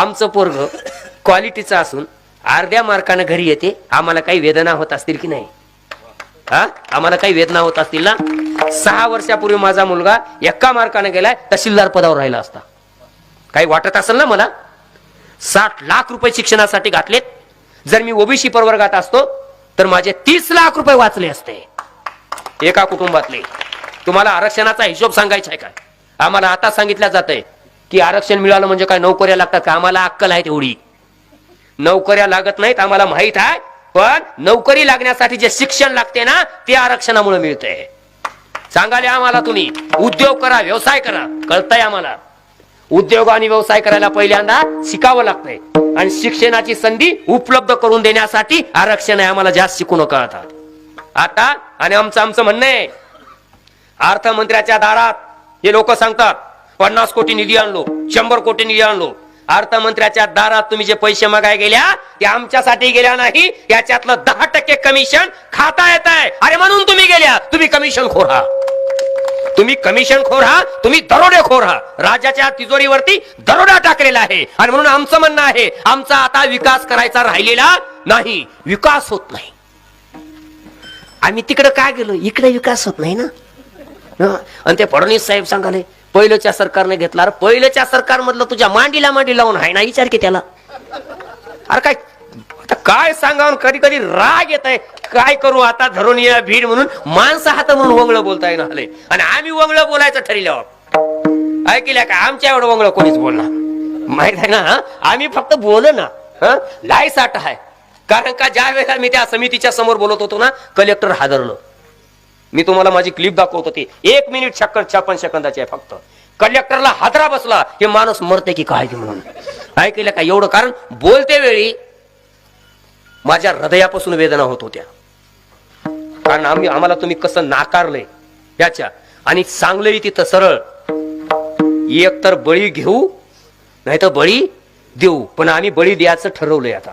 आमचं पोरग क्वालिटीचं असून अर्ध्या मार्कानं घरी येते आम्हाला काही वेदना होत असतील की नाही? हा? आम्हाला काही वेदना होत असतील ना? सहा वर्षापूर्वी माझा मुलगा एका मार्काने गेलाय तहसीलदार पदावर राहिला असता. काही वाटत असेल ना मला? साठ लाख रुपये शिक्षणासाठी घातलेत. जर मी ओबीसी प्रवर्गात असतो तर माझे तीस लाख रुपये वाचले असते. एका कुटुंबातले. तुम्हाला आरक्षणाचा हिशोब सांगायचा आहे काय आम्हाला आता सांगितलं जात आहे की आरक्षण मिळालं म्हणजे काय नोकऱ्या लागतात का? आम्हाला अक्कल आहे तेवढी. नोकऱ्या लागत नाहीत आम्हाला माहीत आहे पण नोकरी लागण्यासाठी जे शिक्षण लागते ना ते आरक्षणामुळे मिळते सांगाले आम्हाला तुम्ही उद्योग करा व्यवसाय करा कळतंय आम्हाला. उद्योग आणि व्यवसाय करायला पहिल्यांदा शिकावं लागतंय. आणि शिक्षणाची संधी उपलब्ध करून देण्यासाठी आरक्षण आहे आम्हाला जास्त शिकू नका आता. आता आणि आमचं आमचं म्हणणं आहे अर्थमंत्र्याच्या दारात हे लोक सांगतात पन्नास कोटी निधी आणलो शंभर कोटी निधी आणलो. अर्थमंत्र्याच्या दारात तुम्ही जे पैसे मागाय गेल्या ते आमच्यासाठी गेल्या नाही याच्यातलं दहा टक्के कमिशन खाता येत आहे अरे म्हणून तुम्ही गेल्या तुम्ही कमिशन खोर आहात तुम्ही कमिशन खोर हा तुम्ही दरोडे खोर आहात राज्याच्या तिजोरीवरती दरोडा टाकलेला आहे. आणि म्हणून आमचं म्हणणं आहे आमचा आता विकास करायचा राहिलेला नाही विकास होत नाही. आम्ही तिकडे काय गेलो? इकडे विकास होत नाही ना? आणि ते फडणवीस साहेब सांगाले पहिल्याच्या सरकारने घेतला अरे पहिल्याच्या सरकार मधलं तुझ्या मांडीला मांडी लावून आहे ना विचार की त्याला? अरे काय आता काय सांगावं कधी कधी राग येत आहे काय करू आता धरून या भीड म्हणून माणसं हात म्हणून वंगळ बोलताय ना आले आणि आम्ही वंगळ बोलायचं ठरलं ऐकल्या का? आमच्या एवढं वंगळ कोणीच बोलणार? माहीत आहे ना आम्ही फक्त बोल ना लाय साठ आहे. कारण का ज्या वेळेला मी त्या समितीच्या समोर बोलत होतो ना कलेक्टर हादरलं. मी तुम्हाला माझी क्लिप दाखवत होती एक मिनिट छक्कन छप्पन सेकंदाची आहे फक्त. कलेक्टरला हादरा बसला. हे माणूस मरते की काय म्हणून. ऐकलं का? एवढं कारण बोलते वेळी माझ्या हृदयापासून वेदना होत होत्या. कारण आम्ही आम्हाला तुम्ही कसं नाकारलंय याच्या. आणि सांगलंय तिथं सरळ. एक तर बळी घेऊ नाही तर बळी देऊ. पण आम्ही बळी द्यायचं ठरवलंय आता.